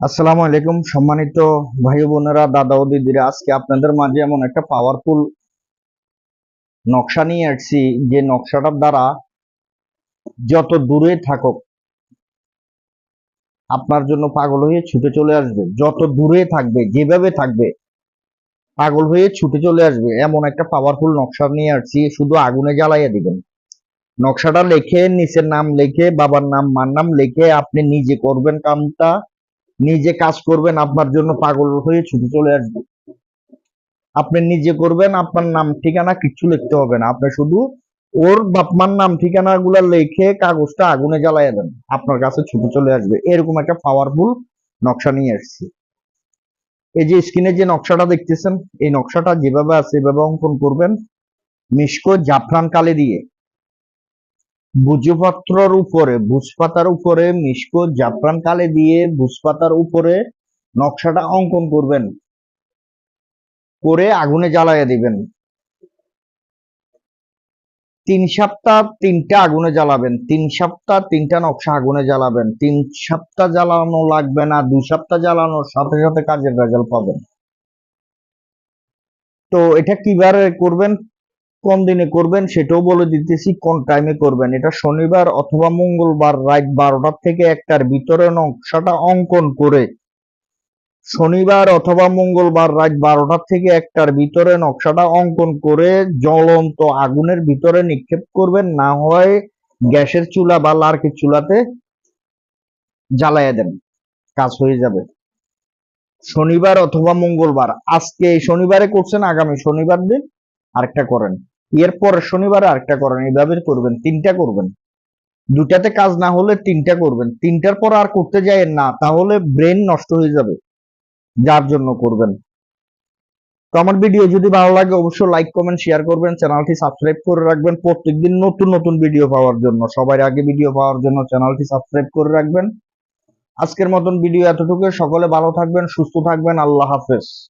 আসসালামু আলাইকুম, সম্মানিত ভাই বোনেরা, দাদা ও দিদিরা। আজকে আপনাদের মাঝে এমন একটা পাওয়ারফুল নকশা নিয়ে আসছি। যে নকশাটার দ্বারা যত দূরে থাকুক, আপনার জন্য পাগল হয়ে ছুটে চলে আসবে। যত দূরে থাকবে, যেভাবে থাকবে, পাগল হয়ে ছুটে চলে আসবে। এমন একটা পাওয়ারফুল নকশা নিয়ে আসছি। শুধু আগুনে জ্বালাইয়া দিবেন। নকশাটা লিখে, নিচের নাম লিখে, বাবার নাম, মার নাম লিখে আপনি নিজে করবেন কামটা। নিজে কাজ করবেন, আপনার জন্য পাগল হয়ে ছুটে চলে আসবে। আপনি নিজে করবেন, আপনার নাম, ঠিকানা কিচ্ছু লিখতে হবে না। আপনি শুধু ওর বাপমার নাম ঠিকানা গুলা লিখে কাগজটা আগুনে জ্বালাইয়া দেন। আপনার কাছে ছুটে চলে আসবে। এরকম একটা পাওয়ারফুল নকশা নিয়ে আসছি এই যে স্ক্রিনে যে নকশাটা দেখতেছেন, এই নকশাটা যেভাবে আছে, এভাবে অঙ্কন করবেন। মিশকো জাফরান কালি দিয়ে। ভুজপাত্রর উপরে, ভুজপাতার উপরে মিশকো জাফরান কালে দিয়ে ভুজপাতার উপরে নকশাটা অঙ্কন করবেন। করে আগুনে জ্বালাইয়া দিবেন। তিন সপ্তাহ তিনটা আগুনে জ্বালাবেন। তিন সপ্তাহ তিনটা নকশা আগুনে জ্বালাবেন। তিন সপ্তাহ জ্বালানো লাগবে না দুই সপ্তাহ জ্বালানোর সাথে সাথে কাজের রেজাল্ট পাবেন। তো এটা কীভাবে করবেন? কোন দিনে করবেন সেটাও বলে দিতেছি, কোন টাইমে করবেন। এটা শনিবার অথবা মঙ্গলবার রাত বারোটার থেকে একটার ভিতরে নকশাটা অঙ্কন করে। শনিবার অথবা মঙ্গলবার রাত বারোটার থেকে একটার ভিতরে নকশাটা অঙ্কন করে জ্বলন্ত আগুনের ভিতরে নিক্ষেপ করবেন, না হয় গ্যাসের চুলা বা লার্কের চুলাতে জ্বালাইয়া দেন কাজ হয়ে যাবে। শনিবার অথবা মঙ্গলবার। আজকে শনিবারে করছেন, আগামী শনিবার দিন আরেকটা করেন। এর পরের শনিবারে আরেকটা করেন, এইভাবে করবেন, তিনটা করবেন। দুটাতে কাজ না হলে তিনটা করবেন। তিনটার পর আর করতে যায় না, তাহলে ব্রেন নষ্ট হয়ে যাবে, যার জন্য করবেন। তো আমার ভিডিও যদি ভালো লাগে, অবশ্যই লাইক কমেন্ট শেয়ার করবেন, চ্যানেলটি সাবস্ক্রাইব করে রাখবেন। প্রত্যেকদিন নতুন নতুন ভিডিও পাওয়ার জন্য, সবার আগে ভিডিও পাওয়ার জন্য চ্যানেলটি সাবস্ক্রাইব করে রাখবেন। আজকের মতন ভিডিও এতটুকু সকলে ভালো থাকবেন, সুস্থ থাকবেন, আল্লাহ হাফেজ।